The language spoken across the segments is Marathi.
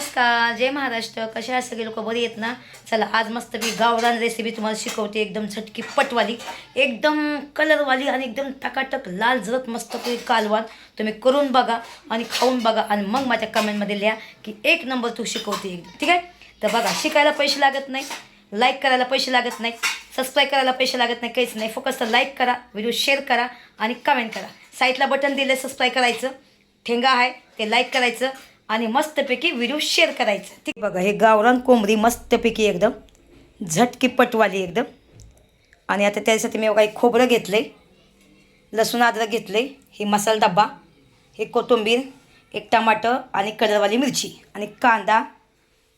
नमस्कार जय महाराष्ट्र. कशा आहे सगळे लोक? बरी आहेत ना? चला आज मस्त मी गावरान रेसिपी तुम्हाला शिकवते. एकदम झटकी पटवाली एकदम कलरवाली आणि एकदम टकाटक लाल जरत मस्त तुम्ही कालवान तुम्ही करून बघा आणि खाऊन बघा आणि मग माझ्या कमेंटमध्ये लिहा की एक नंबर तू शिकवते. एकदम ठीक आहे? तर बघा शिकायला पैसे लागत नाही लाईक करायला पैसे लागत नाही सबस्क्राईब करायला पैसे लागत नाही काहीच नाही. फक्त लाईक करा व्हिडिओ शेअर करा आणि कमेंट करा. साईटला बटन दिलं सबस्क्राईब करायचं. ठेंगा आहे ते लाईक करायचं. आणि मस्तपैकी व्हिडिओ शेअर करायचं. ठीक बघा हे गावरान कोंबडी मस्तपैकी एकदम झटकी पटवाली एकदम. आणि आता त्यासाठी मी काही खोबरं घेतलं आहे लसूण आदरं घेतलं आहे हे मसाला डब्बा हे कोथिंबीर एक टमाटर आणि कलरवाली मिरची आणि कांदा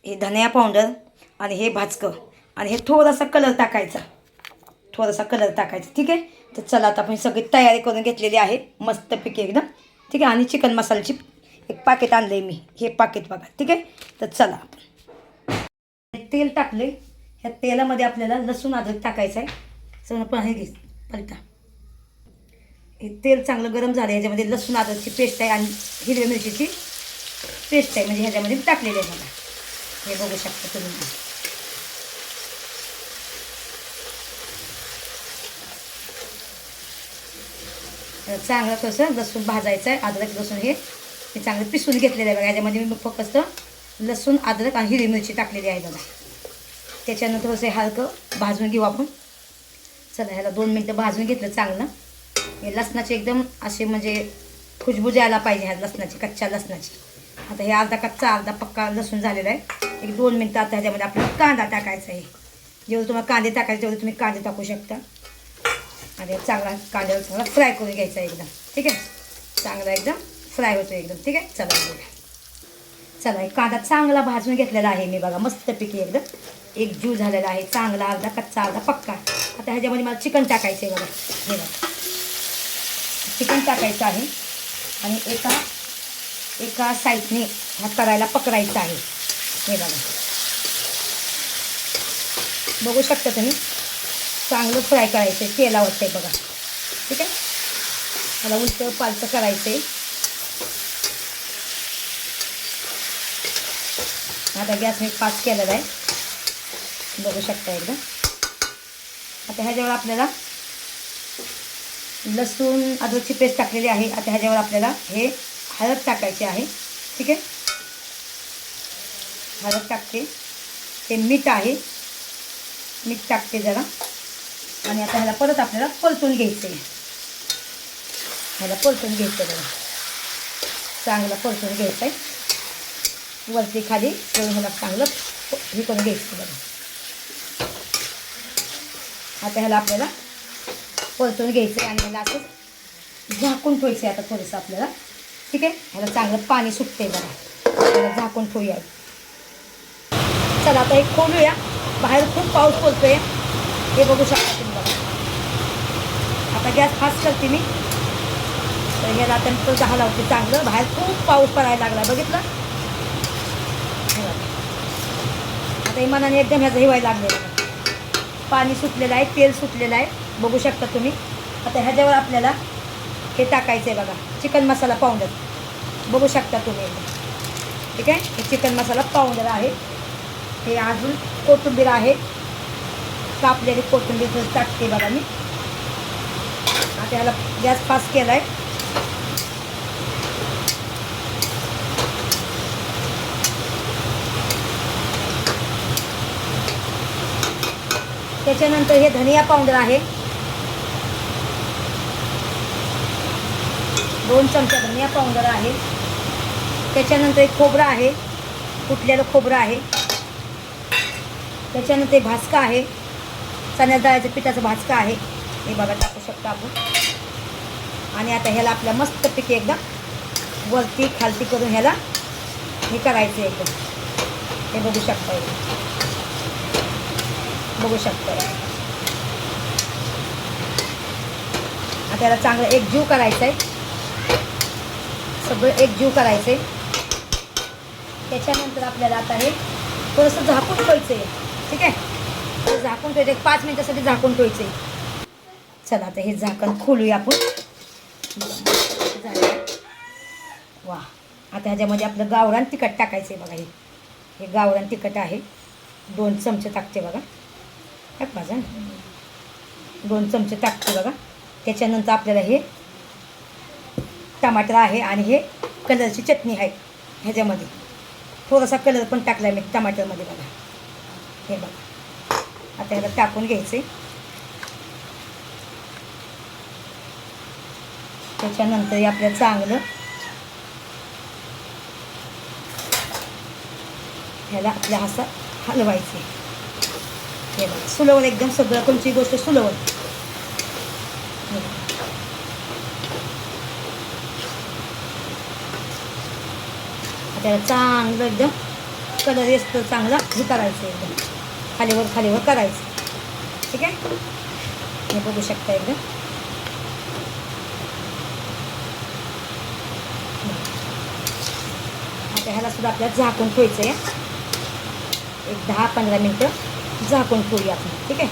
हे धनिया पावडर आणि हे भाजकं. आणि हे थोडासा कलर टाकायचा. थोडासा कलर टाकायचा ठीक आहे? तर चला आता आपण सगळी तयारी करून घेतलेली आहे मस्तपैकी एकदम. ठीक आहे? आणि चिकन मसाल्याची एक पाकिट आणलं आहे मी. हे पाकिट बघा ठीक आहे? तर चला आपण. तेल टाकले ह्या तेलामध्ये आपल्याला लसूण अद्रक टाकायचं आहे. सगळं पण हे घे पलटा. हे तेल चांगलं गरम झालं ह्याच्यामध्ये लसूण अद्रकची पेस्ट आहे आणि हिरव्या मिरचीची पेस्ट आहे. म्हणजे ह्याच्यामध्ये टाकलेली आहे बघा. हे बघू शकता तुम्ही. चांगलं कसं लसूण भाजायचं आहे. अद्रक लसूण हे हे चांगलं पिसून घेतलेलं आहे बघा. याच्यामध्ये मी फक्त लसूण अद्रक आणि हिरवी मिरची टाकलेली आहे बघा. त्याच्यानंतर थोडंसं हे हलकं भाजून घेऊ आपण. चला ह्याला दोन मिनटं भाजून घेतलं चांगलं. हे लसणाचे एकदम असे म्हणजे खुशबू जायला पाहिजे ह्या लसणाची कच्च्या लसणाची. आता हे अर्धा कच्चा अर्धा पक्का लसूण झालेला आहे. एक दोन मिनटं आता ह्याच्यामध्ये आपल्याला कांदा टाकायचा आहे. जेवढं तुम्हाला कांदे टाकायचे तेवढे तुम्ही कांदे टाकू शकता. आणि चांगला कांद्याला चांगला फ्राय करून घ्यायचा एकदम. ठीक आहे? चांगला एकदम फ्राय होतो एकदम ठीक आहे? चला बघा चला एक कांदा चांगला भाजून घेतलेला आहे मी बघा मस्तपैकी एकदम. एक जीव झालेला आहे चांगला अर्धा कच्चा अर्धा पक्का. आता ह्याच्यामध्ये मला चिकन टाकायचं आहे बघा. हे बघा. चिकन टाकायचं आहे आणि एका एका साईडने हा करायला पकडायचा आहे. हे बघा. बघू शकता तुम्ही? चांगलं फ्राय करायचं आहे तेलावरचं आहे बघा. ठीक आहे? मला उलटं पालचं करायचं आहे आता गॅस मी पास केलेला आहे. बघू शकता एकदा. आता ह्याच्यावर आपल्याला लसूण अद्रकची पेस्ट टाकलेली आहे. आता ह्याच्यावर आपल्याला हे हळद टाकायची आहे. ठीक आहे? हळद टाकते. हे मीठ आहे. मीठ टाकते जरा. आणि आता ह्याला परत आपल्याला परतून घ्यायचं आहे ह्याला परतून घ्यायचं जरा चांगलं परतून घ्यायचं आहे वरती खाली मला ह्याला चांगलं हे करून घ्यायचं बघा. आता ह्याला आपल्याला परतून घ्यायचं आणि ह्याला असं झाकून ठेवायचं आहे आता थोडंसं आपल्याला. ठीक आहे? ह्याला चांगलं पाणी सुटते बघा. ह्याला झाकून ठेवूया. चला आता एक खोलूया. बाहेर खूप पाऊस पडतोय. हे बघू शकता तुम्ही बघा. आता गॅस फास्ट करते मी. तर ह्याला आता दहा लावते चांगलं. बाहेर खूप पाऊस पडायला लागला. बघितलं हे बघा. आता मनाने एकदम ह्याचं हिवायला लागलेलं आहे. पाणी सुटलेलं आहे तेल सुटलेलं आहे. बघू शकता तुम्ही. आता ह्याच्यावर आपल्याला हे टाकायचं आहे बघा. Chicken masala powder. बघू शकता तुम्ही ठीक आहे? हे चिकन मसाला पावडर आहे. हे अजून कोथिंबीर आहे. कापलेली कोथिंबीर टाकते बघा मी. आता ह्याला गॅस फास्ट केला आहे त्याच्यानंतर हे धनिया पावडर आहे. दोन चमचा धनिया पावडर आहे. त्याच्यानंतर एक खोबरं आहे. कुठलेलं खोबरं आहे. त्याच्यानंतर एक आहे. चण्या डाळ्याचं पिठाचं भाजका आहे. हे बघा टाकू शकतो आपण. आणि आता ह्याला आपल्या मस्तपैकी एकदम वरती खालती करून ह्याला हे करायचं एकदम हे बघू शकता एकदम बघू शकतो. आता याला चांगलं एकजीव करायचं आहे सगळं एक जीव करायचं आहे त्याच्यानंतर आपल्याला आता हे थोडंसं झाकून ठेवायचं आहे ठीक आहे? झाकून ठेवायचं एक पाच मिनिटासाठी झाकून ठेवायचं आहे चला आता हे झाकण खोलूया आपण. वा आता ह्याच्यामध्ये आपलं गावरान तिखट टाकायचं आहे बघा हे. हे गावरान तिखट आहे. दोन चमचे टाकते बघा. टाक माझा. दोन चमचे टाकतो बघा. त्याच्यानंतर आपल्याला हे टमाटर आहे आणि हे कलरची चटणी आहे ह्याच्यामध्ये. थोडासा कलर पण टाकला मी टमाटरमध्ये बघा. हे बघा. आता ह्याला टाकून घ्यायचे त्याच्यानंतर हे आपल्याला चांगलं ह्याला आपल्या असं हलवायचे हे बघा सुलवण एकदम सगळं कोणची गोष्ट सुलवण त्याला चांगलं एकदम कलर येतो चांगला हे करायचं एकदम. खालीवर खालीवर करायचं. ठीक आहे? हे बघू शकता एकदम. आता ह्याला सुद्धा आपल्याला झाकून ठेवायचं आहे एक दहा पंधरा मिनटं. झाकून ठेवूया आपण ठीक आहे?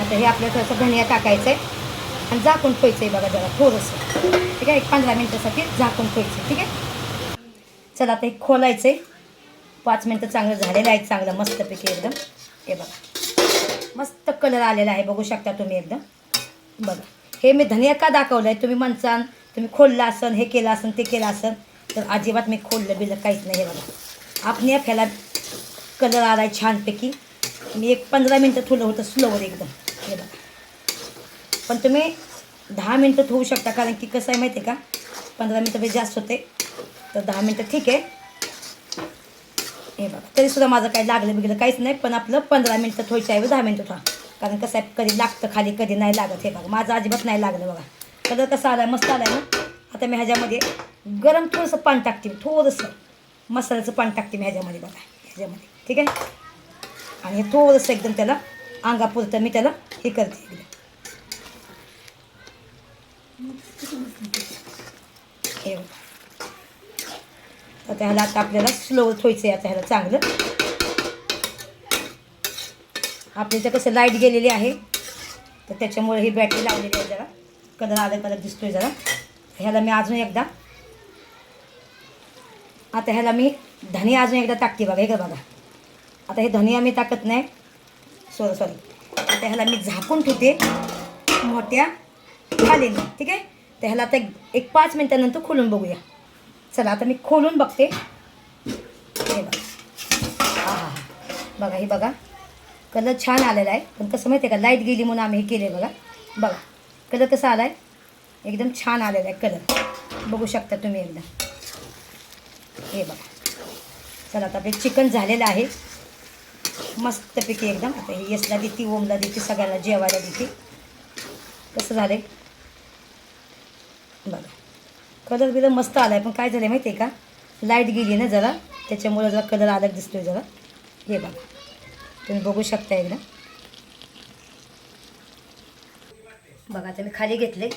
आता हे आपल्याला थोडंसं धनिया टाकायचं आहे आणि झाकून ठेवायचं आहे बघा जरा थोडंसं ठीक आहे? एक पंधरा मिनटासाठी झाकून ठेवायचं ठीक आहे? चला आता हे खोलायचं आहे पाच मिनटं चांगलं झालेलं आहे चांगलं मस्तपैकी एकदम. हे बघा. मस्त कलर आलेला आहे बघू शकता तुम्ही एकदम. बघा. हे मी धनिया का दाखवलं आहे तुम्ही म्हणसान तुम्ही खोललं असन हे केलं असन ते केलं असन तर अजिबात मी खोललं बिलं काहीच नाही हे बघा. आपण ह्याला कलर आला आहे छानपैकी. मी एक पंधरा मिनटं ठेवलं होतं स्लोवर एकदम. हे बघा. पण तुम्ही दहा मिनटं ठेवू शकता कारण की कसं आहे माहिती आहे का? पंधरा मिनटं जास्त होते. तर दहा मिनटं ठीक आहे. हे बघा. तरीसुद्धा माझं काही लागलं बिगलं काहीच नाही पण आपलं पंधरा मिनटं ठेवायच्या ऐवजी दहा मिनटं ठेवा. कारण कसं आहे कधी लागतं खाली कधी नाही लागत हे बघा. माझं अजिबात नाही लागलं बघा. कलर कसा आला मस्त आला आहे ना? आता मी ह्याच्यामध्ये गरम थोडंसं पाणी टाकते मी थोडंसं. मसाल्याचं पाणी टाकते मी ह्याच्यामध्ये बघा ह्याच्यामध्ये. ठीक आहे? आणि हे थोडंसं एकदम त्याला अंगापुरतं मी त्याला हे करते एकदम. हे बघा. आता ह्याला आता आपल्याला स्लो ठेवायचं आहे आता ह्याला चांगलं. आपल्या इथं कसं लाइट गेलेली आहे. तर त्याच्यामुळे ही बॅटरी लावलेली आहे जरा. कलर आला कलर दिसतोय जरा. ह्याला मी अजून एकदा आता ह्याला मी धनिया अजून एकदा टाकते बघा हे का बघा. आता हे धनिया मी टाकत नाही. सॉरी सॉरी आता ह्याला मी झाकून ठेवते मोठ्या खालीने ठीक आहे? तर ह्याला आता एक- एक पाच मिनटानंतर खोलून बघूया. चला आता मी खोलून बघते. हे बघा. हा हा. बघा हे बघा. कलर छान आलेला आहे. पण कसं माहिती आहे का लाइट गेली म्हणून आम्ही हे केले बघा. बघा कलर कसा आला आहे एकदम छान आलेला आहे कलर. बघू शकता तुम्ही एकदा. हे बघा. चला आता आपले चिकन झालेलं आहे. मस्तपैकी एकदम. आता हे यसला देते ओमला देते सगळ्याला जेवायला देते. कसं झालं बघा. कलर बिलर मस्त आला आहे पण काय झालं आहे माहिती आहे का? लाइट गेली ना जरा. त्याच्यामुळं जरा कलर अलग दिसतोय जरा. हे बघा. तुम्ही बघू शकता एकदा. बघा आता मी खाली घेतले.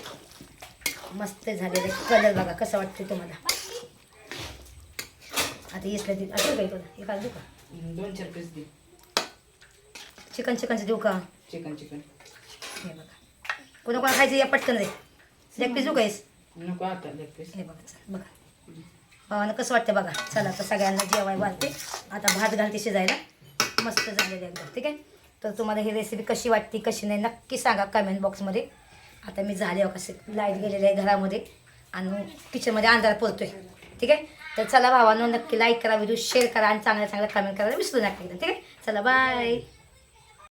मस्त झालेले कलर बघा कसं वाटतं तुम्हाला? आता येसला देऊ असं काही हे देऊ का दोन चार पीस दे. चिकन चिकनचं देऊ का? Chicken chicken. हे बघा. कोणा कोणा खायचं या पटकन रे लेग पीस देऊ काहीस नको आता लेग पीस हे बघा चल बघा. भावानं कसं वाटतं बघा. चला आता सगळ्यांना जेवाय घालते आता भात घालते शिजायला. मस्त झालेलं एकदम ठीक आहे? तर तुम्हाला ही रेसिपी कशी वाटते कशी नाही नक्की सांगा कमेंट बॉक्समध्ये आता मी झाले कसे लाइट गेलेले आहे घरामध्ये आणि किचनमध्ये अंधार पोरतोय ठीक आहे? तर चला भावानं नक्की लाईक करा व्हिडिओ शेअर करा आणि चांगल्या चांगल्या कमेंट करायला विसरू नका ठीक आहे? चला बाय